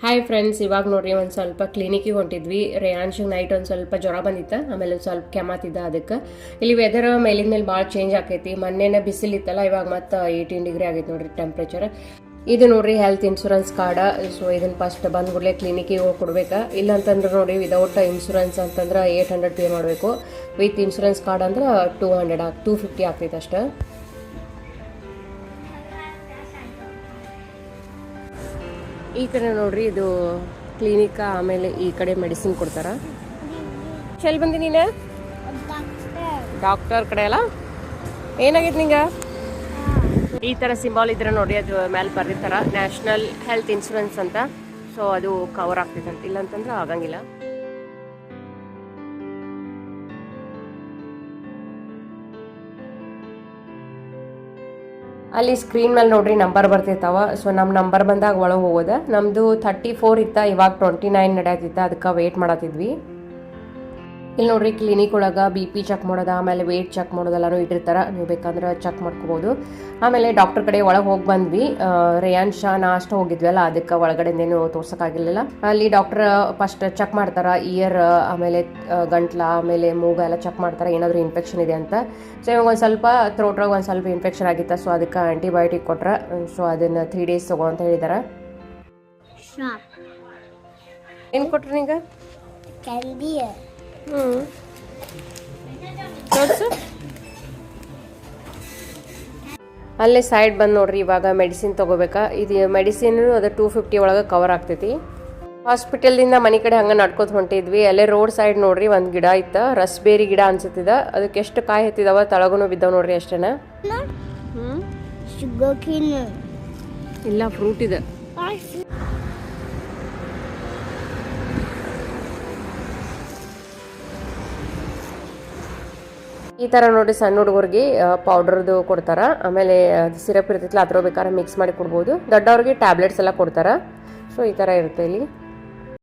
Hi friends ಇವಾಗ ನೋಡ್ರಿ ಒಂದು ಸ್ವಲ್ಪ ಕ್ಲಿನಿಕಿಗೆ ಹೊಂಟಿದ್ವಿ. ರೇಯಾನ್ಶಿಗೆ ನೈಟ್ ಒಂದು ಸ್ವಲ್ಪ ಜ್ವರ ಬಂದಿತ್ತು. ಆಮೇಲೆ ಒಂದು ಸ್ವಲ್ಪ ಕೆಮ್ಮತ್ತಿದ್ದ ಅದಕ್ಕೆ. ಇಲ್ಲಿ ವೆದರ್ ಮೇಲಿನ ಮೇಲೆ ಭಾಳ ಚೇಂಜ್ ಆಕೈತಿ. ಮೊನ್ನೆನೇ ಬಿಸಿಲಿತ್ತಲ್ಲ ಇವಾಗ ಮತ್ತೆ ಏಯ್ಟೀನ್ ಡಿಗ್ರಿ ಆಗೈತೆ ನೋಡ್ರಿ ಟೆಂಪ್ರೇಚರ್ ಇದು ನೋಡ್ರಿ ಹೆಲ್ತ್ ಇನ್ಶೂರೆನ್ಸ್ ಕಾರ್ಡ ಸೊ ಇದನ್ನ ಫಸ್ಟ್ ಕೂಡಲೇ ಕ್ಲಿನಿಕಿಗೆ ಹೋಗಿ ಕೊಡ್ಬೇಕಾ. ಇಲ್ಲ ಅಂತಂದ್ರೆ ನೋಡಿ ವಿದೌಟ್ ಇನ್ಶೂರೆನ್ಸ್ ಅಂತಂದ್ರೆ ಏಯ್ಟ್ ಹಂಡ್ರೆಡ್ ಪೇ ಮಾಡಬೇಕು. ವಿತ್ ಇನ್ಶೂರೆನ್ಸ್ ಕಾರ್ಡ್ ಅಂದ್ರೆ ಟೂ ಹಂಡ್ರೆಡ್ ಟೂ ಫಿಫ್ಟಿ ಆಗ್ತೈತೆ ಅಷ್ಟೇ. ಈ ಕಡೆ ನೋಡ್ರಿ, ಇದು ಕ್ಲಿನಿಕ್ ಆಮೇಲೆ ಈ ಕಡೆ ಮೆಡಿಸಿನ್ ಕೊಡ್ತಾರ. ಚೆಲ್ ಬಂದಿ ನೀನು? ಡಾಕ್ಟರ್ ಕಡೆ ಅಲ್ಲ? ಏನಾಗೈತೆ ನಿಂಗೆ? ಈ ಥರ ಸಿಂಬಾಲ್ ಇದ್ರೆ ನೋಡಿ, ಅದು ಮೇಲೆ ಬರ್ದಿರ್ತಾರ. ನ್ಯಾಷನಲ್ ಹೆಲ್ತ್ ಇನ್ಶೂರೆನ್ಸ್ ಅಂತ. ಸೊ ಅದು ಕವರ್ ಆಗ್ತೈತೆ ಅಂತ. ಇಲ್ಲ ಅಂತಂದ್ರೆ ಆಗಂಗಿಲ್ಲ. ಅಲ್ಲಿ ಸ್ಕ್ರೀನ್ ಮೇಲೆ ನೋಡ್ರಿ ನಂಬರ್ ಬರ್ತಿರ್ತಾವ. ಸೊ ನಮ್ಮ ನಂಬರ್ ಬಂದಾಗ ಒಳಗೆ ಹೋಗೋದ. ನಮ್ಮದು ಥರ್ಟಿ ಫೋರ್ ಇತ್ತ, ಇವಾಗ ಟ್ವೆಂಟಿ ನೈನ್ ನಡೆಯತ್ತಿತ್ತ ಅದಕ್ಕೆ ವೇಟ್ ಮಾಡತ್ತಿದ್ವಿ ಇಲ್ಲಿ ನೋಡ್ರಿ ಕ್ಲಿನಿಕ್ ಒಳಗೆ ಬಿ ಪಿ ಚೆಕ್ ಮಾಡೋದು ಆಮೇಲೆ ವೇಟ್ ಚೆಕ್ ಮಾಡೋದೆಲ್ಲನೂ ಇಟ್ಟಿರ್ತಾರೆ. ನೀವು ಬೇಕಂದ್ರೆ ಚೆಕ್ ಮಾಡ್ಕೋಬೋದು. ಆಮೇಲೆ ಡಾಕ್ಟರ್ ಕಡೆ ಒಳಗೆ ಹೋಗಿ ಬಂದ್ವಿ. ರಯಾನ್ ಶಾ ನಾ ಅಷ್ಟು ಹೋಗಿದ್ವಲ್ಲ ಅದಕ್ಕೆ ಒಳಗಡೆನೇನು ತೋರ್ಸೋಕ್ಕಾಗಿರಲಿಲ್ಲ ಅಲ್ಲಿ ಡಾಕ್ಟರ್ ಫಸ್ಟ್ ಚೆಕ್ ಮಾಡ್ತಾರೆ ಇಯರ್ ಆಮೇಲೆ ಗಂಟ್ಲ ಆಮೇಲೆ ಮೂಗ ಎಲ್ಲ ಚೆಕ್ ಮಾಡ್ತಾರೆ ಏನಾದರೂ ಇನ್ಫೆಕ್ಷನ್ ಇದೆ ಅಂತ. ಸೊ ಇವಾಗ ಒಂದು ಸ್ವಲ್ಪ ಥ್ರೋಟ್ರಾಗ ಒಂದು ಸ್ವಲ್ಪ ಇನ್ಫೆಕ್ಷನ್ ಆಗಿತ್ತು ಸೊ ಅದಕ್ಕೆ ಆ್ಯಂಟಿಬಯೋಟಿಕ್ ಕೊಟ್ರೆ. ಸೊ ಅದನ್ನು ತ್ರೀ ಡೇಸ್ ತಗೋ ಅಂತ ಹೇಳಿದ್ದಾರೆ. ಏನು ಕೊಟ್ರಿ ನಿಂಗೆ. ಹ್ಞೂ ತೋರ್ಸು ಅಲ್ಲೇ ಸೈಡ್ ಬಂದು ನೋಡ್ರಿ ಇವಾಗ ಮೆಡಿಸಿನ್ ತಗೋಬೇಕಾ? ಇದು ಮೆಡಿಸಿನ್ ಅದು ಟೂ ಫಿಫ್ಟಿ ಒಳಗೆ ಕವರ್ ಆಗ್ತೈತಿ. ಹಾಸ್ಪಿಟಲ್ದಿಂದ ಮನೆ ಕಡೆ ಹಂಗೆ ನಡ್ಕೋತ ಹೊಂಟಿದ್ವಿ. ಅಲ್ಲೇ ರೋಡ್ ಸೈಡ್ ನೋಡ್ರಿ ಒಂದು ಗಿಡ ಇತ್ತು. ರಸ್ಬೇರಿ ಗಿಡ ಅನ್ಸುತ್ತಿದ್ದ ಅದಕ್ಕೆ ಎಷ್ಟು ಕಾಯಿ ಹತ್ತಿದಾವ ತಳಗೂ ಬಿದ್ದಾವ ನೋಡ್ರಿ ಅಷ್ಟೇನ. ಇಲ್ಲ ಫ್ರೂಟ್ ಇದೆ. ಈ ಥರ ನೋಡಿ ಸಣ್ಣ ಹುಡುಗರಿಗೆ ಪೌಡರ್ದು ಕೊಡ್ತಾರ. ಆಮೇಲೆ ಸಿರಪ್ ಇರ್ತೈತಿಲ್ಲ ಅದ್ರ ಬೇಕಾದ್ರೆ ಮಿಕ್ಸ್ ಮಾಡಿ ಕೊಡ್ಬೋದು. ದೊಡ್ಡವ್ರಿಗೆ ಟ್ಯಾಬ್ಲೆಟ್ಸ್ ಎಲ್ಲ ಕೊಡ್ತಾರ. ಸೊ ಈ ಥರ ಇರುತ್ತೆ ಇಲ್ಲಿ.